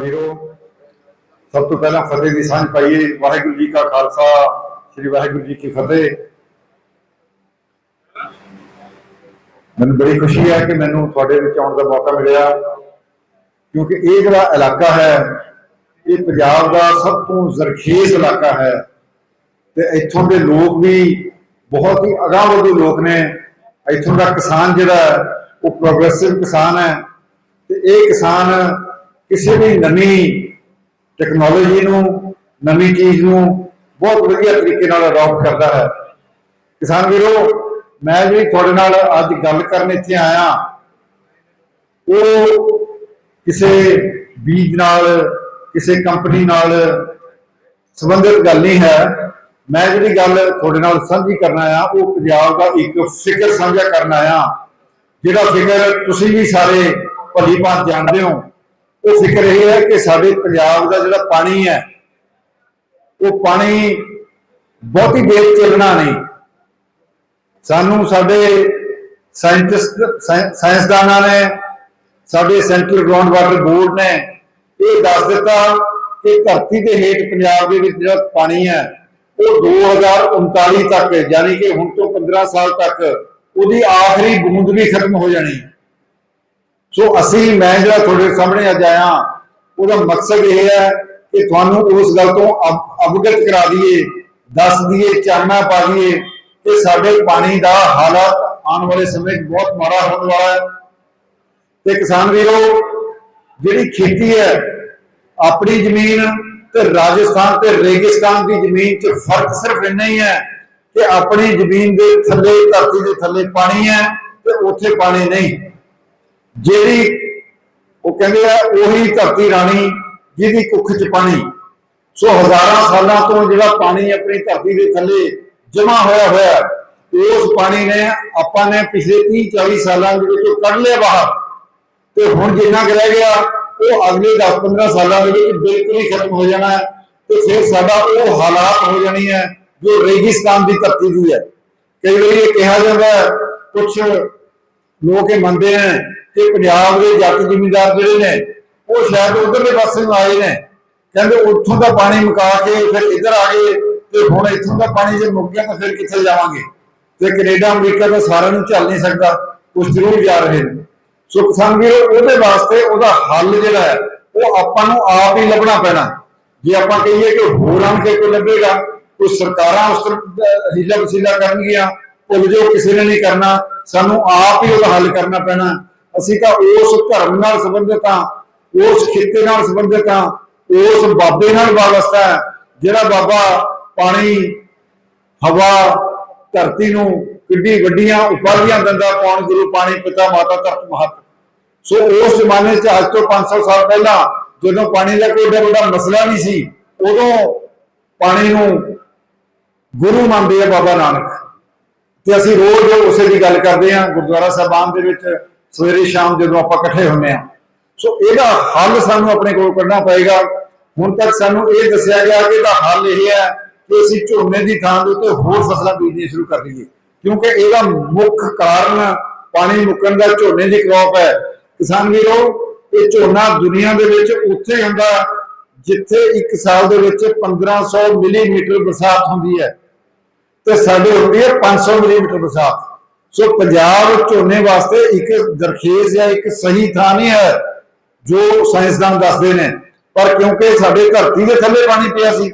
ਵੀਰੋ ਸਭ ਤੋਂ ਪਹਿਲਾਂ ਫਤਿਹ ਦੀ ਸਾਂਝ ਪਾਈਏ। ਵਾਹਿਗੁਰੂ ਜੀ ਕਾ ਖਾਲਸਾ ਸ੍ਰੀ ਵਾਹਿਗੁਰੂ ਜੀ ਕੀ ਫਤਿਹ। ਮੈਨੂੰ ਬੜੀ ਖੁਸ਼ੀ ਹੈ ਕਿ ਮੈਨੂੰ ਤੁਹਾਡੇ ਵਿੱਚ ਆਉਣ ਦਾ ਮੌਕਾ ਮਿਲਿਆ ਕਿਉਂਕਿ ਇਹ ਜਿਹੜਾ ਇਲਾਕਾ ਹੈ ਇਹ ਪੰਜਾਬ ਦਾ ਸਭ ਤੋਂ ਜ਼ਰਖੇਜ਼ ਇਲਾਕਾ ਹੈ। ਤੇ ਇੱਥੋਂ ਦੇ ਲੋਕ ਵੀ ਬਹੁਤ ਹੀ ਅਗਾਂਹਵਧੂ ਲੋਕ ਨੇ। ਇੱਥੋਂ ਦਾ ਕਿਸਾਨ ਜਿਹੜਾ ਹੈ, ਉਹ ਪ੍ਰੋਗਰੈਸਿਵ ਕਿਸਾਨ ਹੈ। ਤੇ ਇਹ ਕਿਸਾਨ ਕਿਸੇ ਵੀ ਨਵੀਂ ਟੈਕਨੋਲੋਜੀ ਨੂੰ, ਨਵੀਂ ਚੀਜ਼ ਨੂੰ ਬਹੁਤ ਵਧੀਆ ਤਰੀਕੇ ਨਾਲ ਅਡਾਪਟ ਕਰਦਾ ਹੈ। ਕਿਸਾਨ ਵੀਰੋ, ਮੈਂ ਜਿਹੜੀ ਤੁਹਾਡੇ ਨਾਲ ਅੱਜ ਗੱਲ ਕਰਨ ਇੱਥੇ ਆਇਆ। ਉਹ ਕਿਸੇ ਬੀਜ ਨਾਲ, ਕਿਸੇ ਕੰਪਨੀ ਨਾਲ ਸੰਬੰਧਿਤ ਗੱਲ ਨਹੀਂ ਹੈ। ਮੈਂ ਜਿਹੜੀ ਗੱਲ ਤੁਹਾਡੇ ਨਾਲ ਸਾਂਝੀ ਕਰਨਾ ਆਇਆ, ਉਹ ਪੰਜਾਬ ਦਾ ਇੱਕ ਫਿਕਰ ਸਾਂਝਾ ਕਰਨ ਆਇਆ, ਜਿਹੜਾ ਫਿਕਰ ਤੁਸੀਂ ਵੀ ਸਾਰੇ ਭਲੀ ਭਾਂਤ ਜਾਣਦੇ ਹੋ। ਉਹ ਫਿਕਰ ਇਹ ਹੈ ਕਿ ਸਾਡੇ ਪੰਜਾਬ ਦਾ ਜਿਹੜਾ ਪਾਣੀ ਹੈ, ਉਹ ਪਾਣੀ ਬਹੁਤੀ ਦੇਰ ਚੱਲਣਾ ਨਹੀਂ। ਸਾਨੂੰ ਸਾਡੇ ਸਾਇੰਟਿਸਟ ਸਾਇੰਸਦਾਨਾਂ ਨੇ, ਸਾਡੇ ਸੈਂਟਰਲ ਗਰਾਊਂਡ ਵਾਟਰ ਬੋਰਡ ਨੇ ਇਹ ਦੱਸ ਦਿੱਤਾ ਕਿ ਧਰਤੀ ਦੇ ਹੇਠ ਪੰਜਾਬ ਦੇ ਵਿੱਚ ਜਿਹੜਾ ਪਾਣੀ ਹੈ, ਉਹ 2039 ਤੱਕ, ਯਾਨੀ ਕਿ ਹੁਣ ਤੋਂ 15 ਸਾਲ ਤੱਕ ਉਹਦੀ ਆਖਰੀ ਬੂੰਦ ਵੀ ਖਤਮ ਹੋ ਜਾਣੀ। ਹੈ ਸੋ ਅਸੀਂ, ਮੈਂ ਜਿਹੜਾ ਤੁਹਾਡੇ ਸਾਹਮਣੇ ਅੱਜ ਆਇਆ, ਉਹਦਾ ਮਕਸਦ ਇਹ ਹੈ ਕਿ ਤੁਹਾਨੂੰ ਉਸ ਗੱਲ ਤੋਂ ਅਵਗਤ ਕਰਾ ਦਈਏ, ਦੱਸ ਦਈਏ, ਚਾਨਣਾ ਪਾ ਦਈਏ ਕਿ ਸਾਡੇ ਪਾਣੀ ਦਾ ਹਾਲਾਤ ਆਉਣ ਵਾਲੇ ਸਮੇਂ 'ਚ ਬਹੁਤ ਮਾੜਾ ਹੋਣ ਵਾਲਾ ਹੈ। ਤੇ ਕਿਸਾਨ ਵੀਰੋ, ਜਿਹੜੀ ਖੇਤੀ ਹੈ, ਆਪਣੀ ਜ਼ਮੀਨ ਤੇ ਰਾਜਸਥਾਨ ਤੇ ਰੇਗਿਸਤਾਨ ਦੀ ਜ਼ਮੀਨ 'ਚ ਫ਼ਰਕ ਸਿਰਫ ਇੰਨਾ ਹੀ ਹੈ ਕਿ ਆਪਣੀ ਜ਼ਮੀਨ ਦੇ ਥੱਲੇ, ਧਰਤੀ ਦੇ ਥੱਲੇ ਪਾਣੀ ਹੈ ਤੇ ਉੱਥੇ ਪਾਣੀ ਨਹੀਂ। ਜਿਹੜੀ ਉਹ ਕਹਿੰਦੇ ਆ, ਉਹੀ ਧਰਤੀ ਰਾਣੀ ਜਿਹਦੀ ਕੁੱਖ 'ਚ ਪਾਣੀ। ਸੋ ਹਜ਼ਾਰਾਂ ਸਾਲਾਂ ਤੋਂ ਜਿਹੜਾ ਪਾਣੀ ਆਪਣੀ ਧਰਤੀ ਦੇ ਥੱਲੇ ਜਮਾ ਹੋਇਆ ਹੋਇਆ ਉਸ ਪਾਣੀ ਨੇ ਆਪਾਂ ਨੇ ਪਿਛਲੇ 30 40 ਸਾਲਾਂ ਦੇ ਵਿੱਚ ਕੱਢ ਲਿਆ ਬਾਹਰ। ਤੇ ਹੁਣ ਜਿੰਨਾ ਕੁ ਰਹਿ ਗਿਆ, ਉਹ ਅਗਲੇ 10 15 ਸਾਲਾਂ ਦੇ ਵਿੱਚ ਬਿਲਕੁਲ ਹੀ ਖਤਮ ਹੋ ਜਾਣਾ ਹੈ। ਤੇ ਫਿਰ ਸਾਡਾ ਉਹ ਹਾਲਾਤ ਹੋ ਜਾਣੀ ਹੈ, ਜੋ ਰੇਗਿਸਤਾਨ ਦੀ ਧਰਤੀ ਦੀ ਹੈ। ਕਈ ਵਾਰੀ ਇਹ ਕਿਹਾ ਜਾਂਦਾ ਹੈ ਕੁਝ ਲੋਕ ਇਹ ਮੰਨਦੇ ਨੇ ਕਿ ਪੰਜਾਬ ਦੇ ਜੱਟ ਜ਼ਿਮੀਂਦਾਰ ਜਿਹੜੇ ਨੇ, ਉਹ ਸ਼ਾਇਦ ਉਧਰਲੇ ਪਾਸੇ ਨੂੰ ਆਏ ਨੇ। ਕਹਿੰਦੇ ਉੱਥੋਂ ਦਾ ਪਾਣੀ ਮੁਕਾ ਕੇ ਫਿਰ ਇੱਧਰ ਆ ਗਏ ਤੇ ਹੁਣ ਇੱਥੋਂ ਦਾ ਪਾਣੀ ਜੇ ਮੁੱਕ ਗਿਆ ਤਾਂ ਫਿਰ ਕਿੱਥੇ ਜਾਵਾਂਗੇ? ਤੇ ਕੈਨੇਡਾ, ਅਮਰੀਕਾ ਤਾਂ ਸਾਰਿਆਂ ਨੂੰ ਝੱਲ ਨਹੀਂ ਸਕਦਾ ਕੁਝ ਜ਼ਰੂਰ ਜਾ ਰਹੇ ਨੇ। ਸੋ ਕਿਸਾਨ ਵੀਰੋ, ਉਹਦੇ ਵਾਸਤੇ ਉਹਦਾ ਹੱਲ ਜਿਹੜਾ ਹੈ, ਉਹ ਆਪਾਂ ਨੂੰ ਆਪ ਹੀ ਲੱਭਣਾ ਪੈਣਾ। ਜੇ ਆਪਾਂ ਕਹੀਏ ਕਿ ਹੋਰਾਂ ਕੇ ਕੋਈ ਲੱਭੇਗਾ, ਕੋਈ ਸਰਕਾਰਾਂ ਉਸ ਤਰ੍ਹਾਂ ਹੀਲਾ ਵਸੀਲਾ ਕਰਨਗੀਆਂ ਉਹ ਜੋ ਕਿਸੇ ਨੇ ਨਹੀਂ ਕਰਨਾ, ਸਾਨੂੰ ਆਪ ਹੀ ਉਹਦਾ ਹੱਲ ਕਰਨਾ ਪੈਣਾ। ਅਸੀਂ ਤਾਂ ਉਸ ਧਰਮ ਨਾਲ ਸੰਬੰਧਿਤ ਹਾਂ, ਉਸ ਖਿੱਤੇ ਨਾਲ ਸੰਬੰਧਿਤ ਹਾਂ, ਉਸ ਬਾਬੇ ਨਾਲ ਵਾਬਸਤਾ ਹੈ, ਜਿਹੜਾ ਬਾਬਾ ਪਾਣੀ, ਹਵਾ, ਧਰਤੀ ਨੂੰ ਕਿੱਡੀ ਵੱਡੀਆਂ ਉਪਾਧੀਆਂ ਦਿੰਦਾ ਕੌਣ? ਗੁਰੂ ਪਾਣੀ, ਪਿਤਾ, ਮਾਤਾ, ਧਰਤ, ਮਹਤ। ਸੋ ਉਸ ਜ਼ਮਾਨੇ 'ਚ ਅੱਜ ਤੋਂ 500 ਸਾਲ ਪਹਿਲਾਂ ਜਦੋਂ ਪਾਣੀ ਦਾ ਕੋਈ ਵੱਡਾ ਮਸਲਾ ਨਹੀਂ ਸੀ, ਉਦੋਂ ਪਾਣੀ ਨੂੰ ਗੁਰੂ ਮੰਨਦੇ ਆ ਬਾਬਾ ਨਾਨਕ। ਤੇ ਅਸੀਂ ਰੋਜ਼ ਉਸੇ ਦੀ ਗੱਲ ਕਰਦੇ ਹਾਂ, ਗੁਰਦੁਆਰਾ ਸਾਹਿਬਾਨ ਦੇ ਵਿੱਚ ਸਵੇਰੇ ਸ਼ਾਮ ਜਦੋਂ ਆਪਾਂ ਇਕੱਠੇ ਹੁੰਦੇ ਹਾਂ। ਸੋ ਇਹਦਾ ਹੱਲ ਸਾਨੂੰ ਆਪਣੇ ਕੋਲ ਕੱਢਣਾ ਪਏਗਾ। ਹੁਣ ਤੱਕ ਸਾਨੂੰ ਇਹ ਦੱਸਿਆ ਗਿਆ ਕਿ ਇਹਦਾ ਹੱਲ ਇਹ ਹੈ ਕਿ ਅਸੀਂ ਝੋਨੇ ਦੀ ਥਾਂ ਦੇ ਉੱਤੇ ਹੋਰ ਫਸਲਾਂ ਬੀਜਣੀਆਂ ਸ਼ੁਰੂ ਕਰ ਦਈਏ। ਕਿਉਂਕਿ ਇਹਦਾ ਮੁੱਖ ਕਾਰਨ ਪਾਣੀ ਮੁੱਕਣ ਦਾ ਝੋਨੇ ਦੀ ਕ੍ਰੌਪ ਹੈ। ਕਿਸਾਨ ਵੀਰੋ, ਇਹ ਝੋਨਾ ਦੁਨੀਆ ਦੇ ਵਿੱਚ ਉੱਥੇ ਹੁੰਦਾ ਜਿੱਥੇ ਇੱਕ ਸਾਲ ਦੇ ਵਿੱਚ 1500 ਮਿਲੀਮੀਟਰ ਬਰਸਾਤ ਹੁੰਦੀ ਹੈ। ਤੇ ਸਾਡੇ ਹੁੰਦੀ ਹੈ 500 ਮਿਲੀਮੀਟਰ ਬਰਸਾਤ। ਸੋ ਪੰਜਾਬ ਝੋਨੇ ਵਾਸਤੇ ਇੱਕ ਦਰਖੇਜ਼ ਜਾਂ ਇੱਕ ਸਹੀ ਥਾਂ ਨਹੀਂ ਹੈ, ਜੋ ਸਾਇੰਸਦਾਨ ਦੱਸਦੇ ਨੇ। ਪਰ ਕਿਉਂਕਿ ਸਾਡੇ ਧਰਤੀ ਦੇ ਥੱਲੇ ਪਾਣੀ ਪਿਆ ਸੀ,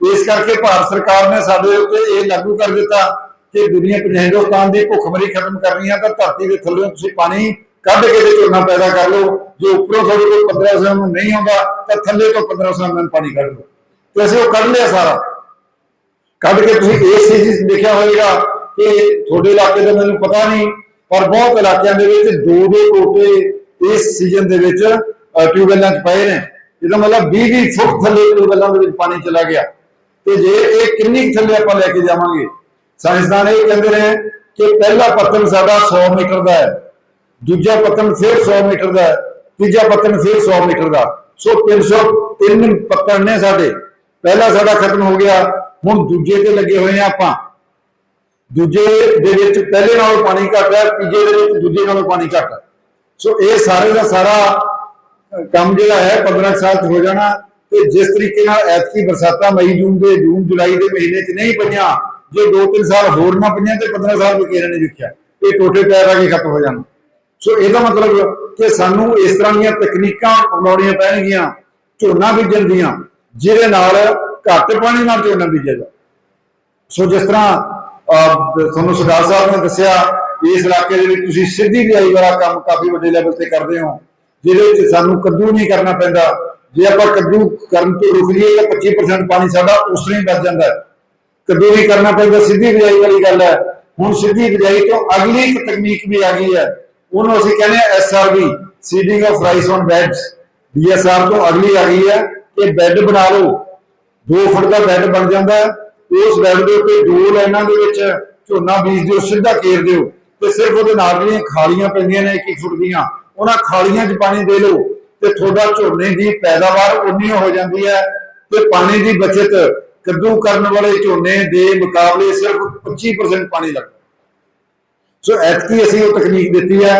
ਇਸ ਕਰਕੇ ਭਾਰਤ ਸਰਕਾਰ ਨੇ ਸਾਡੇ ਉੱਤੇ ਇਹ ਲਾਗੂ ਕਰ ਦਿੱਤਾ ਕਿ ਦੁਨੀਆ ਹਿੰਦੁਸਤਾਨ ਦੀ ਭੁੱਖਮਰੀ ਖਤਮ ਕਰਨੀ ਹੈ, ਤਾਂ ਧਰਤੀ ਦੇ ਥੱਲੇ ਤੁਸੀਂ ਪਾਣੀ ਕੱਢ ਕੇ ਤੇ ਝੋਨਾ ਪੈਦਾ ਕਰ ਲਓ। ਜੇ ਉੱਪਰੋਂ ਤੁਹਾਡੇ ਕੋਲ 1500 ਨੂੰ ਨਹੀਂ ਆਉਂਦਾ, ਤਾਂ ਥੱਲੇ ਤੋਂ 1500 ਨੂੰ ਪਾਣੀ ਕੱਢ ਲਓ। ਤੇ ਅਸੀਂ ਉਹ ਕੱਢ ਲਿਆ ਸਾਰਾ। ਕੱਢ ਕੇ ਤੁਸੀਂ ਇਸ ਚੀਜ਼ ਦੇਖਿਆ ਹੋਵੇਗਾ ਕਿ ਤੁਹਾਡੇ ਇਲਾਕੇ ਦਾ ਮੈਨੂੰ ਪਤਾ ਨਹੀਂ ਪਰ ਬਹੁਤ ਇਲਾਕਿਆਂ ਦੇ ਵਿੱਚ ਦੋ ਦੋ ਟੋਟੇ ਇਸ ਸੀਜ਼ਨ ਦੇ ਵਿੱਚ ਅਹ, 'ਚ ਪਏ ਨੇ। ਇਹਦਾ ਮਤਲਬ 20 20 ਫੁੱਟ ਥੱਲੇ ਟਿਊਬਵੈੱਲਾਂ ਦੇ ਵਿੱਚ ਪਾਣੀ ਚਲਾ ਗਿਆ। ਤੇ ਜੇ ਇਹ ਕਿੰਨੀ ਥੱਲੇ ਆਪਾਂ ਲੈ ਕੇ ਜਾਵਾਂਗੇ? ਸਾਇੰਸਦਾਨ ਇਹ ਕਹਿੰਦੇ ਨੇ ਕਿ ਪਹਿਲਾ ਪੱਤਨ ਸਾਡਾ 100 ਮੀਟਰ ਦਾ ਹੈ ਦੂਜਾ ਪੱਤਨ ਫਿਰ 100 ਮੀਟਰ ਦਾ ਤੀਜਾ ਪੱਤਨ ਫਿਰ 100 ਮੀਟਰ ਦਾ। ਸੋ 303 ਪੱਤਨ ਨੇ ਸਾਡੇ। ਪਹਿਲਾ ਸਾਡਾ ਖਤਮ ਹੋ ਗਿਆ ਹੁਣ ਦੂਜੇ ਤੇ ਲੱਗੇ ਹੋਏ ਆ ਆਪਾਂ। ਦੂਜੇ ਦੇ ਵਿੱਚ ਪਹਿਲੇ ਨਾਲੋਂ ਪਾਣੀ ਘੱਟ ਹੈ, ਤੀਜੇ ਦੇ ਵਿੱਚ ਦੂਜੇ ਨਾਲੋਂ ਪਾਣੀ ਘੱਟ ਹੈ। ਸੋ ਇਹ ਸਾਰੇ ਦਾ ਸਾਰਾ ਕੰਮ ਜਿਹੜਾ ਹੈ 15 ਸਾਲ ਚ ਹੋ ਜਾਣਾ ਤੇ ਜਿਸ ਤਰੀਕੇ ਨਾਲ ਐਤਕੀ ਬਰਸਾਤਾਂ ਮਈ, ਜੂਨ ਦੇ, ਜੂਨ, ਜੁਲਾਈ ਦੇ ਮਹੀਨੇ ਚ ਨਹੀਂ ਪਈਆਂ, ਜੇ 2-3 ਸਾਲ ਹੋਰ ਨਾ ਪਈਆਂ ਤੇ 15 ਸਾਲ ਵੀ ਕਿਸੇ ਨੇ ਵੇਖਿਆ, ਇਹ ਟੋਟੇ ਪੈਰ ਆ ਕੇ ਖਤਮ ਹੋ ਜਾਣਾ। ਸੋ ਇਹਦਾ ਮਤਲਬ ਕਿ ਸਾਨੂੰ ਇਸ ਤਰ੍ਹਾਂ ਦੀਆਂ ਤਕਨੀਕਾਂ ਅਪਣਾਉਣੀਆਂ ਪੈਣਗੀਆਂ, ਝੋਨਾ ਬੀਜਣ ਦੀਆਂ, ਜਿਹਦੇ ਨਾਲ ਘੱਟ ਪਾਣੀ ਨਾਲ ਝੋਨਾ ਬੀਜਿਆ ਜਾ ਸੋ ਜਿਸ ਤਰ੍ਹਾਂ ਤੁਹਾਨੂੰ ਸਰਦਾਰ ਸਾਹਿਬ ਨੇ ਦੱਸਿਆ, ਇਸ ਇਲਾਕੇ ਦੇ ਵਿੱਚ ਤੁਸੀਂ ਸਿੱਧੀ ਬਿਜਾਈ ਵਾਲਾ ਕੰਮ ਕਾਫੀ ਵੱਡੇ ਲੈਵਲ ਤੇ ਕਰਦੇ ਹੋ। ਜਿਹਦੇ ਵਿੱਚ ਸਾਨੂੰ ਕੱਦੂ ਨਹੀਂ ਕਰਨਾ ਪੈਂਦਾ। ਜੇ ਆਪਾਂ ਕੱਦੂ ਕਰਨ ਤੋਂ ਰੁਕ ਜਾਈਏ ਤਾਂ 25% ਪਾਣੀ ਸਾਡਾ ਉਸ ਤਰ੍ਹਾਂ ਹੀ ਬਚ ਜਾਂਦਾ ਹੈ। ਕੱਦੂ ਨਹੀਂ ਕਰਨਾ ਪੈਂਦਾ, ਸਿੱਧੀ ਬਿਜਾਈ ਵਾਲੀ ਗੱਲ ਹੈ। ਹੁਣ ਸਿੱਧੀ ਬਿਜਾਈ ਤੋਂ ਅਗਲੀ ਇੱਕ ਤਕਨੀਕ ਵੀ ਆ ਗਈ ਹੈ। ਉਹਨੂੰ ਅਸੀਂ ਕਹਿੰਦੇ ਆ SRB seeding of rice on beds DSR ਤੋਂ ਅਗਲੀ ਆ ਗਈ ਹੈ ਕਿ ਬੈੱਡ ਬਣਾ ਲਓ। 2 ਫੁੱਟ ਦਾ ਬੈੱਡ ਬਣ ਜਾਂਦਾ ਹੈ। ਉਸ ਬੈੱਡ ਦੇ ਉੱਤੇ ਦੋ ਲਾਈਨਾਂ ਦੇ ਵਿੱਚ ਝੋਨਾ ਬੀਜ ਦਿਓ, ਸਿੱਧਾ ਕੇਰ ਦਿਓ ਤੇ ਸਿਰਫ ਉਹਦੇ ਨਾਲ ਜਿਹੜੀਆਂ ਖਾਲੀਆਂ ਪੈਂਦੀਆਂ ਨੇ 1 ਫੁੱਟ ਦੀਆਂ, ਉਹਨਾਂ ਖਾਲੀਆਂ 'ਚ ਪਾਣੀ ਦੇ ਲਓ ਤੇ ਤੁਹਾਡਾ ਝੋਨੇ ਦੀ ਪੈਦਾਵਾਰ ਉਨੀ ਹੋ ਜਾਂਦੀ ਹੈ ਤੇ ਪਾਣੀ ਦੀ ਬਚਤ ਕੱਦੂ ਕਰਨ ਵਾਲੇ ਝੋਨੇ ਦੇ ਮੁਕਾਬਲੇ ਸਿਰਫ 25% ਪਾਣੀ ਲੱਗਦਾ ਸੋ ਐਤਕੀ ਅਸੀਂ ਉਹ ਤਕਨੀਕ ਦਿੱਤੀ ਹੈ,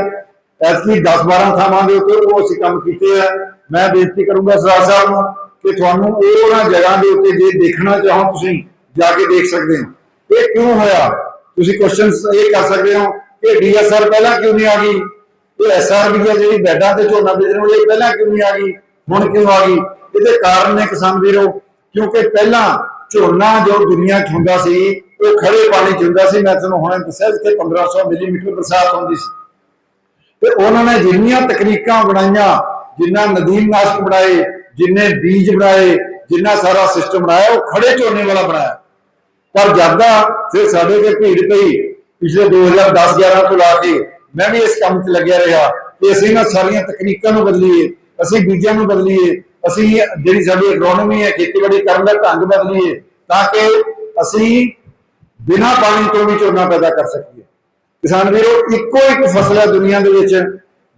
ਐਤਕੀ 10-12 ਥਾਵਾਂ ਦੇ ਉੱਤੇ ਉਹ ਅਸੀਂ ਕੰਮ ਕੀਤੇ ਆ। ਮੈਂ ਬੇਨਤੀ ਕਰੂੰਗਾ ਸਰਦਾਰ ਸਾਹਿਬ ਨੂੰ ਕਿ ਤੁਹਾਨੂੰ ਉਹਨਾਂ ਜਗ੍ਹਾ ਦੇ ਉੱਤੇ ਜੇ ਦੇਖਣਾ ਚਾਹੋ ਤੁਸੀਂ ਜਾ ਕੇ ਦੇਖ ਸਕਦੇ ਹੋ। ਇਹ ਕਿਉਂ ਹੋਇਆ? ਤੁਸੀਂ ਕੁਐਸਚਨਸ ਇਹ ਕਰ ਸਕਦੇ ਹੋ ਕਿ ਡੀਐਸਆਰ ਪਹਿਲਾਂ ਕਿਉਂ ਨਹੀਂ ਆ ਗਈ? ਇਹ ਐਸਆਰਬੀ ਜਿਹੜੀ ਬੈਡਾਂ ਤੇ ਝੋਨਾ ਬੀਜਣ ਵਾਲੀ ਪਹਿਲਾਂ ਕਿਉਂ ਨਹੀਂ ਆ ਗਈ? ਹੁਣ ਕਿਉਂ ਆ ਗਈ? ਇਹਦੇ ਕਾਰਨ ਨੇ ਕਿਸਾਨ ਵੀਰੋ, ਕਿਉਂਕਿ ਪਹਿਲਾਂ ਝੋਨਾ ਜੋ ਦੁਨੀਆ 'ਚ ਹੁੰਦਾ ਸੀ, ਉਹ ਖੜੇ ਪਾਣੀ 'ਚ ਹੁੰਦਾ ਸੀ। ਮੈਂ ਤੁਹਾਨੂੰ ਹੁਣੇ ਦੱਸਿਆ ਜਿੱਥੇ 1500 ਮਿਲੀਮੀਟਰ ਬਰਸਾਤ ਹੁੰਦੀ ਸੀ। ਤੇ ਉਹਨਾਂ ਨੇ ਜਿੰਨੀਆਂ ਤਕਨੀਕਾਂ ਬਣਾਈਆਂ, ਜਿੰਨਾ ਨਦੀਨ ਨਾਸ਼ਕ ਬਣਾਏ, ਜਿੰਨੇ ਬੀਜ ਬਣਾਏ, ਜਿੰਨਾ ਸਾਰਾ ਸਿਸਟਮ ਬਣਾਇਆ, ਉਹ ਖੜੇ ਝੋਨੇ ਵਾਲਾ ਬਣਾਇਆ। ਪਰ ਜਦਾਂ ਫਿਰ ਸਾਡੇ ਤੇ ਭੀੜ ਪਈ ਪਿਛਲੇ 2010-11 ਤੋਂ ਲਾ ਕੇ ਮੈਂ ਵੀ ਇਸ ਕੰਮ 'ਚ ਲੱਗਿਆ ਰਿਹਾ ਕਿ ਅਸੀਂ ਨਾ ਸਾਰੀਆਂ ਤਕਨੀਕਾਂ ਨੂੰ ਬਦਲੀਏ ਅਸੀਂ ਬੀਜਾਂ ਨੂੰ ਬਦਲੀਏ ਅਸੀਂ ਜਿਹੜੀ ਸਾਡੀ ਇਕਨੋਮੀ ਹੈ ਖੇਤੀਬਾੜੀ ਕਰਨ ਦਾ ਢੰਗ ਬਦਲੀਏ ਤਾਂ ਕਿ ਅਸੀਂ ਬਿਨਾਂ ਪਾਣੀ ਤੋਂ ਵੀ ਝੋਨਾ ਪੈਦਾ ਕਰ ਸਕੀਏ ਕਿਸਾਨ ਵੀਰੋ ਇੱਕੋ ਇੱਕ ਫਸਲ ਹੈ ਦੁਨੀਆ ਦੇ ਵਿੱਚ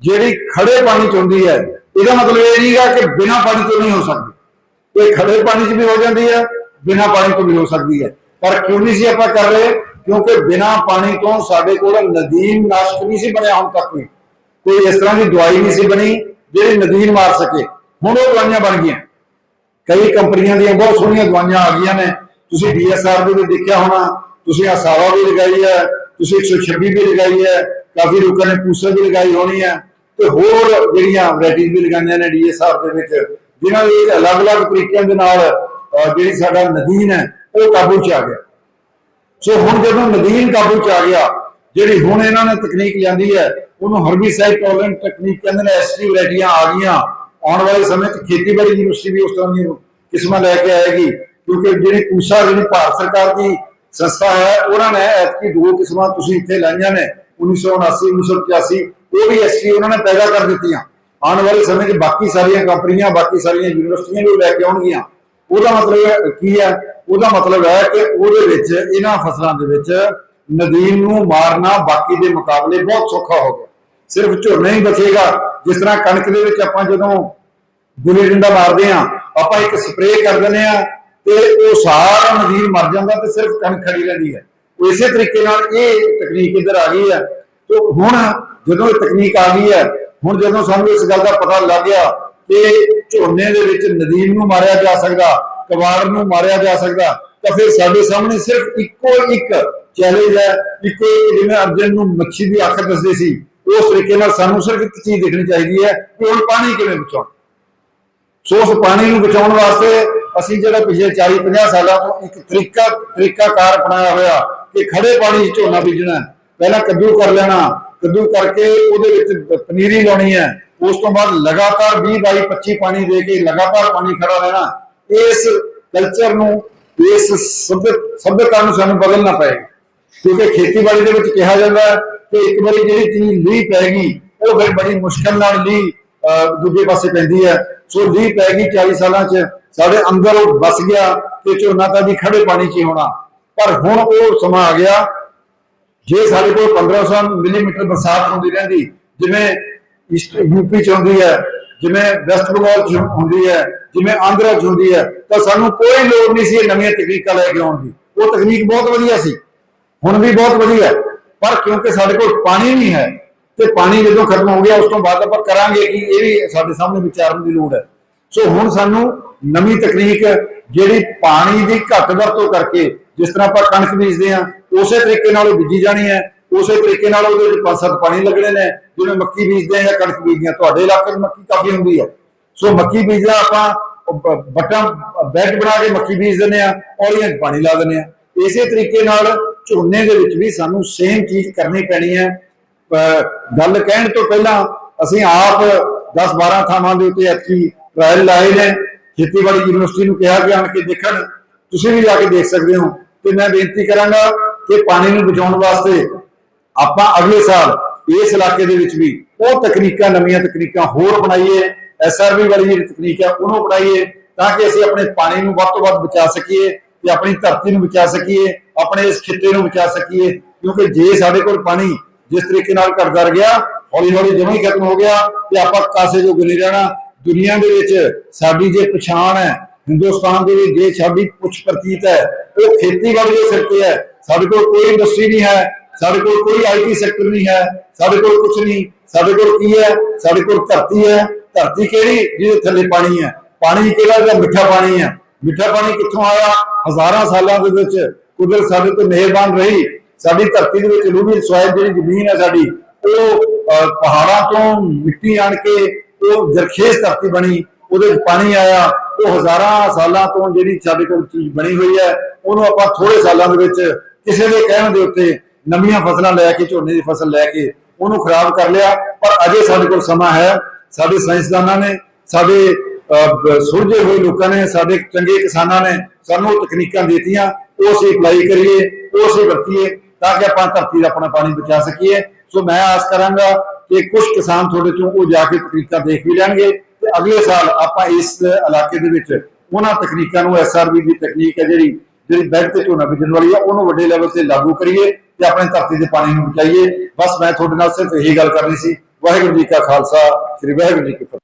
ਜਿਹੜੀ ਖੜੇ ਪਾਣੀ ਚ ਹੁੰਦੀ ਹੈ ਇਹਦਾ ਮਤਲਬ ਇਹ ਨਹੀਂਗਾ ਕਿ ਬਿਨਾਂ ਪਾਣੀ ਤੋਂ ਨਹੀਂ ਹੋ ਸਕਦੀ ਇਹ ਖੜੇ ਪਾਣੀ 'ਚ ਵੀ ਹੋ ਜਾਂਦੀ ਹੈ ਬਿਨਾਂ ਪਾਣੀ ਤੋਂ ਵੀ ਹੋ ਸਕਦੀ ਹੈ ਪਰ ਕਿਉਂ ਨਹੀਂ ਸੀ ਆਪਾਂ ਕਰ ਰਹੇ? ਕਿਉਂਕਿ ਬਿਨਾਂ ਪਾਣੀ ਤੋਂ ਸਾਡੇ ਕੋਲ ਨਦੀਨ ਨਾਸ਼ਕ ਨਹੀਂ ਸੀ ਬਣਿਆ ਹੁਣ ਤੱਕ ਵੀ। ਕੋਈ ਇਸ ਤਰ੍ਹਾਂ ਦੀ ਦਵਾਈ ਨਹੀਂ ਸੀ ਬਣੀ ਜਿਹੜੀ ਨਦੀਨ ਮਾਰ ਸਕੇ। ਹੁਣ ਉਹ ਦਵਾਈਆਂ ਬਣ ਗਈਆਂ। ਕਈ ਕੰਪਨੀਆਂ ਦੀਆਂ ਬਹੁਤ ਸੋਹਣੀਆਂ ਦਵਾਈਆਂ ਆ ਗਈਆਂ ਨੇ। ਤੁਸੀਂ ਡੀਐਸਆਰ ਦੇ ਵੀ ਦੇਖਿਆ ਹੋਣਾ। ਤੁਸੀਂ ਆਸਾਵਾ ਵੀ ਲਗਾਈ ਹੈ। ਤੁਸੀਂ 126 ਵੀ ਲਗਾਈ ਹੈ। ਕਾਫੀ ਲੋਕਾਂ ਨੇ ਪੂਸਾ ਵੀ ਲਗਾਈ ਹੋਣੀ ਹੈ। ਤੇ ਹੋਰ ਜਿਹੜੀਆਂ ਵੈਰਾਈਟੀਜ਼ ਵੀ ਲਗਾਈਆਂ ਨੇ ਡੀਐਸਆਰ ਦੇ ਵਿੱਚ, ਜਿਨ੍ਹਾਂ ਦੇ ਅਲੱਗ-ਅਲੱਗ ਤਰੀਕਿਆਂ ਦੇ ਨਾਲ ਜਿਹੜੀ ਸਾਡਾ ਨਦੀਨ ਹੈ ਉਹ ਕਾਬੂ 'ਚ ਆ ਗਿਆ। ਸੋ ਹੁਣ ਜਦੋਂ ਨਦੀਨ ਕਾਬੂ 'ਚ ਆ ਗਿਆ, ਜਿਹੜੀ ਹੁਣ ਇਹਨਾਂ ਨੇ ਤਕਨੀਕ ਲਿਆਂਦੀ ਹੈ, ਉਹਨੂੰ ਹਰਬੀਸਾਈਡ ਟੋਲਰੈਂਟ ਟੈਕਨੀਕ ਕਹਿੰਦੇ ਨੇ ਐਸਟੀ ਵੈਰਾਈਟੀਆਂ ਆ ਗਈਆਂ। ਆਉਣ ਵਾਲੇ ਸਮੇਂ 'ਚ ਖੇਤੀਬਾੜੀ ਯੂਨੀਵਰਸਿਟੀ ਵੀ ਉਸ ਤਰ੍ਹਾਂ ਦੀਆਂ ਕਿਸਮਾਂ ਲੈ ਕੇ ਆਏਗੀ, ਕਿਉਂਕਿ ਜਿਹੜੀ ਪੂਸਾ ਜਿਹੜੀ ਭਾਰਤ ਸਰਕਾਰ ਦੀ ਸੰਸਥਾ ਹੈ, ਉਹਨਾਂ ਨੇ ਐਤਕੀ ਦੋ ਕਿਸਮਾਂ ਤੁਸੀਂ ਇੱਥੇ ਲਾਈਆਂ ਨੇ 1979 1985 ਉਹ ਵੀ ਐਸਟੀ ਉਹਨਾਂ ਨੇ ਪੈਦਾ ਕਰ ਦਿੱਤੀਆਂ। ਆਉਣ ਵਾਲੇ ਸਮੇਂ 'ਚ ਬਾਕੀ ਸਾਰੀਆਂ ਕੰਪਨੀਆਂ, ਬਾਕੀ ਸਾਰੀਆਂ ਯੂਨੀਵਰਸਿਟੀਆਂ ਵੀ ਲੈ ਕੇ ਆਉਣਗੀਆਂ। ਉਹਦਾ ਮਤਲਬ ਕੀ ਹੈ? ਉਹਦਾ ਮਤਲਬ ਹੈ ਕਿ ਉਹਦੇ ਵਿੱਚ, ਇਹਨਾਂ ਫਸਲਾਂ ਦੇ ਵਿੱਚ ਨਦੀਨ ਨੂੰ ਮਾਰਨਾ ਬਾਕੀ ਦੇ ਮੁਕਾਬਲੇ ਬਹੁਤ ਸੌਖਾ ਹੋ ਗਿਆ। ਸਿਰਫ ਝੋਨਾ ਹੀ ਬਚੇਗਾ। ਜਿਸ ਤਰ੍ਹਾਂ ਕਣਕ ਦੇ ਵਿੱਚ ਆਪਾਂ ਜਦੋਂ ਗੁਲੀ ਡੰਡਾ ਮਾਰਦੇ ਆ ਆਪਾਂ ਇੱਕ ਸਪਰੇਅ ਕਰ ਦਿੰਦੇ ਆ ਤੇ ਉਹ ਸਾਰਾ ਨਦੀਨ ਮਰ ਜਾਂਦਾ ਤੇ ਸਿਰਫ ਕਣਕ ਖੜੀ ਰਹਿੰਦੀ ਹੈ। ਇਸੇ ਤਰੀਕੇ ਨਾਲ ਇਹ ਤਕਨੀਕ ਇੱਧਰ ਆ ਗਈ ਹੈ। ਤੇ ਹੁਣ ਜਦੋਂ ਇਹ ਤਕਨੀਕ ਆ ਗਈ ਹੈ, ਹੁਣ ਜਦੋਂ ਸਾਨੂੰ ਇਸ ਗੱਲ ਦਾ ਪਤਾ ਲੱਗ ਗਿਆ ਕਿ ਝੋਨੇ ਦੇ ਵਿੱਚ ਨਦੀਨ ਨੂੰ ਮਾਰਿਆ ਜਾ ਸਕਦਾ, ਕਵਾੜ ਨੂੰ ਮਾਰਿਆ ਜਾ ਸਕਦਾ, ਤਾਂ ਫਿਰ ਸਾਡੇ ਸਾਹਮਣੇ ਸਿਰਫ ਇੱਕੋ ਇੱਕ ਚੈਲੰਜ ਹੈ ਇੱਕੋ ਇੱਕ ਜਿਵੇਂ ਅਰਜਨ ਨੂੰ ਮੱਛੀ ਦੀ ਅੱਖ ਦੱਸਦੇ ਸੀ, ਉਸ ਤਰੀਕੇ ਨਾਲ ਸਾਨੂੰ ਸਿਰਫ ਇੱਕ ਚੀਜ਼ ਦੇਖਣੀ ਚਾਹੀਦੀ ਹੈ ਕਿ ਹੁਣ ਪਾਣੀ ਕਿਵੇਂ ਬਚਾਉਣਾ। ਸੋ ਉਸ ਪਾਣੀ ਨੂੰ ਬਚਾਉਣ ਵਾਸਤੇ ਅਸੀਂ ਜਿਹੜਾ ਪਿਛਲੇ 40 50 ਸਾਲਾਂ ਤੋਂ ਇੱਕ ਤਰੀਕਾ, ਤਰੀਕਾਕਾਰ ਅਪਣਾਇਆ ਹੋਇਆ ਕਿ ਖੜੇ ਪਾਣੀ 'ਚ ਝੋਨਾ ਬੀਜਣਾ ਪਹਿਲਾਂ ਕੱਦੂ ਕਰ ਲੈਣਾ, ਕੱਦੂ ਕਰਕੇ ਉਹਦੇ ਵਿੱਚ ਪਨੀਰੀ ਲਾਉਣੀ ਹੈ। ਉਸ ਤੋਂ ਬਾਅਦ ਲਗਾਤਾਰ 20 ਬਾਈ 25 ਪਾਣੀ ਦੇ ਕੇ ਲਗਾਤਾਰ ਪਾਣੀ ਖੜਾ ਰਹਿਣਾ, ਇਸ ਕਲਚਰ ਨੂੰ, ਇਸ ਸਭਿਅਤਾ ਨੂੰ ਸਾਨੂੰ ਬਦਲਣਾ ਪਏਗਾ। ਕਿਉਂਕਿ ਖੇਤੀਬਾੜੀ ਦੇ ਵਿੱਚ ਕਿਹਾ ਜਾਂਦਾ ਕਿ ਇੱਕ ਵਾਰੀ ਜਿਹੜੀ ਚੀਜ਼ ਲੀਹ ਪੈ ਉਹ ਫਿਰ ਬੜੀ ਮੁਸ਼ਕਲ ਨਾਲ ਲੀਹ ਦੂਜੇ ਪਾਸੇ ਪੈਂਦੀ ਹੈ। ਸੋ ਲੀਹ ਪੈ ਗਈ 40 ਸਾਲਾਂ 'ਚ, ਸਾਡੇ ਅੰਦਰ ਉਹ ਵਸ ਗਿਆ ਤੇ ਝੋਨਾ ਤਾਂ ਵੀ ਖੜੇ ਪਾਣੀ 'ਚ ਹੀ ਹੋਣਾ। ਪਰ ਹੁਣ ਉਹ ਸਮਾਂ ਆ ਗਿਆ, ਜੇ ਸਾਡੇ ਕੋਲ 1500 ਮਿਲੀਮੀਟਰ ਬਰਸਾਤ ਹੁੰਦੀ ਰਹਿੰਦੀ, ਜਿਵੇਂ ਯੂਪੀ ਚ ਹੁੰਦੀ ਹੈ, ਜਿਵੇਂ ਵੈਸਟ ਬੰਗਾਲ ਚ ਹੁੰਦੀ ਹੈ, ਜਿਵੇਂ ਆਂਧਰਾ ਚ ਹੁੰਦੀ ਹੈ, ਤਾਂ ਸਾਨੂੰ ਕੋਈ ਲੋੜ ਨਹੀਂ ਸੀ ਇਹ ਨਵੀਆਂ ਤਕਨੀਕਾਂ ਲੈ ਕੇ ਆਉਣ ਦੀ। ਉਹ ਤਕਨੀਕ ਬਹੁਤ ਵਧੀਆ ਸੀ। ਹੁਣ ਵੀ ਬਹੁਤ ਵਧੀਆ ਪਰ ਕਿਉਂਕਿ ਸਾਡੇ ਕੋਲ ਪਾਣੀ ਨਹੀਂ ਹੈ, ਤੇ ਪਾਣੀ ਜਦੋਂ ਖਤਮ ਹੋ ਗਿਆ, ਉਸ ਤੋਂ ਬਾਅਦ ਆਪਾਂ ਕਰਾਂਗੇ ਕਿ ਇਹ ਵੀ ਸਾਡੇ ਸਾਹਮਣੇ ਵਿਚਾਰਨ ਦੀ ਲੋੜ ਹੈ। ਸੋ ਹੁਣ ਸਾਨੂੰ ਨਵੀਂ ਤਕਨੀਕ, ਜਿਹੜੀ ਪਾਣੀ ਦੀ ਘੱਟ ਵਰਤੋਂ ਕਰਕੇ ਜਿਸ ਤਰ੍ਹਾਂ ਆਪਾਂ ਕਣਕ ਬੀਜਦੇ ਆ ਉਸੇ ਤਰੀਕੇ ਨਾਲ ਉਹ ਬੀਜੀ ਜਾਣੀ ਹੈ। ਉਸੇ ਤਰੀਕੇ ਨਾਲ ਉਹਦੇ ਵਿੱਚ ਪੰਜ ਸੱਤ ਪਾਣੀ ਲੱਗਣੇ ਨੇ, ਜਿਵੇਂ ਮੱਕੀ ਬੀਜਦੇ ਆ ਜਾਂ ਕਣਕ ਬੀਜਦੇ ਆ ਤੁਹਾਡੇ ਇਲਾਕੇ 'ਚ ਮੱਕੀ ਕਾਫੀ ਹੁੰਦੀ ਹੈ। ਸੋ ਮੱਕੀ ਬੀਜਦਾ ਆਪਾਂ ਬੱਟਾਂ, ਬੈਡ ਬਣਾ ਕੇ ਮੱਕੀ ਬੀਜ ਦਿੰਦੇ ਆ ਔਲੀਆਂ ਪਾਣੀ ਲਾ ਦਿੰਦੇ ਆ ਇਸੇ ਤਰੀਕੇ ਨਾਲ ਝੋਨੇ ਦੇ ਵਿੱਚ ਵੀ ਸਾਨੂੰ ਸੇਮ ਚੀਜ਼ ਕਰਨੀ ਪੈਣੀ ਹੈ। ਗੱਲ ਕਹਿਣ ਤੋਂ ਪਹਿਲਾਂ ਅਸੀਂ ਆਪ 10 12 ਥਾਵਾਂ ਦੇ ਉੱਤੇ ਅੱਛੀ ਟ੍ਰਾਇਲ ਲਾਏ ਨੇ। ਖੇਤੀਬਾੜੀ ਯੂਨੀਵਰਸਿਟੀ ਨੂੰ ਕਿਹਾ ਕਿ ਆਣ ਕੇ ਦੇਖਣ, ਤੁਸੀਂ ਵੀ ਜਾ ਕੇ ਦੇਖ ਸਕਦੇ ਹੋ ਤੇ ਮੈਂ ਬੇਨਤੀ ਕਰਾਂਗਾ ਕਿ ਪਾਣੀ ਨੂੰ ਬਚਾਉਣ ਵਾਸਤੇ ਆਪਾਂ ਅਗਲੇ ਸਾਲ ਇਸ ਇਲਾਕੇ ਦੇ ਵਿੱਚ ਵੀ ਉਹ ਤਕਨੀਕਾਂ, ਨਵੀਆਂ ਤਕਨੀਕਾਂ ਹੋਰ ਬਣਾਈਏ ਐਸਆਰਬੀ ਵਾਲੀ ਜਿਹੜੀ ਤਕਨੀਕ ਹੈ ਉਹਨੂੰ ਬਣਾਈਏ, ਤਾਂ ਕਿ ਅਸੀਂ ਆਪਣੇ ਪਾਣੀ ਨੂੰ ਵੱਧ ਤੋਂ ਵੱਧ ਬਚਾ ਸਕੀਏ ਤੇ ਆਪਣੀ ਧਰਤੀ ਨੂੰ ਬਚਾ ਸਕੀਏ, ਆਪਣੇ ਇਸ ਖਿੱਤੇ ਨੂੰ ਬਚਾ ਸਕੀਏ, ਕਿਉਂਕਿ ਜੇ ਸਾਡੇ ਕੋਲ ਪਾਣੀ ਜਿਸ ਤਰੀਕੇ ਨਾਲ ਘਟਦਾ ਗਿਆ ਹੌਲੀ ਹੌਲੀ ਜਮਾਂ ਹੀ ਖਤਮ ਹੋ ਗਿਆ ਤੇ ਆਪਾਂ ਕਾਸੇ ਜੋ ਨਹੀਂ ਰਹਿਣਾ। ਦੁਨੀਆ ਦੇ ਵਿੱਚ ਸਾਡੀ ਜੇ ਪਛਾਣ ਹੈ, ਹਿੰਦੁਸਤਾਨ ਦੇ ਵਿੱਚ ਜੇ ਸਾਡੀ ਪੁੱਛ ਪ੍ਰਤੀਤ ਹੈ, ਉਹ ਖੇਤੀਬਾੜੀ ਦੇ ਸਿਰ ਤੇ ਹੈ, ਸਾਡੇ ਕੋਲ ਕੋਈ ਇੰਡਸਟਰੀ ਨਹੀਂ ਹੈ ਸਾਡੇ ਕੋਲ ਕੋਈ ਆਈਟੀ ਸੈਕਟਰ ਨਹੀਂ ਹੈ, ਸਾਡੇ ਕੋਲ ਕੁਝ ਨਹੀਂ। ਸਾਡੇ ਕੋਲ ਕੀ ਹੈ? ਸਾਡੇ ਕੋਲ ਧਰਤੀ ਹੈ। ਧਰਤੀ ਕਿਹੜੀ? ਜਿਹਦੇ ਥੱਲੇ ਪਾਣੀ ਹੈ। ਪਾਣੀ ਕਿਹੜਾ? ਜਿਹੜਾ ਮਿੱਠਾ ਪਾਣੀ ਹੈ। ਮਿੱਠਾ ਪਾਣੀ ਕਿੱਥੋਂ ਆਇਆ? ਹਜ਼ਾਰਾਂ ਸਾਲਾਂ ਦੇ ਵਿੱਚ ਕੁਦਰਤ ਸਾਡੇ ਤੇ ਮਿਹਰਬਾਨ ਰਹੀ। ਸਾਡੀ ਧਰਤੀ ਦੇ ਵਿੱਚ ਲੂਬੀ ਸੋਇਲ ਜਿਹੜੀ ਜ਼ਮੀਨ ਹੈ ਸਾਡੀ, ਉਹ ਪਹਾੜਾਂ ਤੋਂ ਮਿੱਟੀ ਆਣ ਕੇ ਉਹ ਜਰਖੇਸ ਧਰਤੀ ਬਣੀ, ਉਹਦੇ ਵਿੱਚ ਪਾਣੀ ਆਇਆ। ਉਹ ਹਜ਼ਾਰਾਂ ਸਾਲਾਂ ਤੋਂ ਜਿਹੜੀ ਸਾਡੇ ਕੋਲ ਚੀਜ਼ ਬਣੀ ਹੋਈ ਹੈ, ਉਹਨੂੰ ਆਪਾਂ ਥੋੜੇ ਸਾਲਾਂ ਦੇ ਵਿੱਚ ਕਿਸੇ ਦੇ ਕਹਿਣ ਦੇ ਉੱਤੇ ਨਵੀਆਂ ਫਸਲਾਂ ਲੈ ਕੇ, ਝੋਨੇ ਦੀ ਫਸਲ ਲੈ ਕੇ ਉਹਨੂੰ ਖਰਾਬ ਕਰ ਲਿਆ। ਪਰ ਅਜੇ ਸਾਡੇ ਕੋਲ ਸਮਾਂ ਹੈ। ਸਾਡੇ ਸਾਇੰਸਦਾਨਾਂ ਨੇ, ਸਾਡੇ ਸੁਲਝੇ ਹੋਏ ਲੋਕਾਂ ਨੇ, ਸਾਡੇ ਚੰਗੇ ਕਿਸਾਨਾਂ ਨੇ ਸਾਨੂੰ ਤਕਨੀਕਾਂ ਦਿੱਤੀਆਂ। ਉਹ ਅਸੀਂ ਅਪਲਾਈ ਕਰੀਏ, ਉਹ ਅਸੀਂ ਵਰਤੀਏ ਤਾਂ ਕਿ ਆਪਾਂ ਧਰਤੀ ਦਾ ਆਪਣਾ ਪਾਣੀ ਬਚਾ ਸਕੀਏ। ਸੋ ਮੈਂ ਆਸ ਕਰਾਂਗਾ ਕਿ ਕੁਝ ਕਿਸਾਨ ਤੁਹਾਡੇ ਤੋਂ ਉਹ ਜਾ ਕੇ ਤਕਨੀਕਾਂ ਦੇਖ ਵੀ ਲੈਣਗੇ ਤੇ ਅਗਲੇ ਸਾਲ ਆਪਾਂ ਇਸ ਇਲਾਕੇ ਦੇ ਵਿੱਚ ਉਹਨਾਂ ਤਕਨੀਕਾਂ ਨੂੰ ਐਸਆਰਬੀ ਦੀ ਤਕਨੀਕ ਹੈ ਜਿਹੜੀ ਜਿਹੜੀ ਬੈਡ ਤੇ ਝੋਨਾ ਬੀਜਣ ਵਾਲੀ ਆ ਉਹਨੂੰ ਵੱਡੇ ਲੈਵਲ ਤੇ ਲਾਗੂ ਕਰੀਏ। ਤੇ ਆਪਣੇ ਧਰਤੀ ਦੇ ਪਾਣੀ ਨੂੰ ਬਚਾਈਏ। ਬਸ ਮੈਂ ਤੁਹਾਡੇ ਨਾਲ ਸਿਰਫ ਇਹੀ ਗੱਲ ਕਰਨੀ ਸੀ। ਵਾਹਿਗੁਰੂ ਜੀ ਕਾ ਖਾਲਸਾ, ਸ੍ਰੀ ਵਾਹਿਗੁਰੂ ਜੀ ਕੀ ਫਤਿਹ।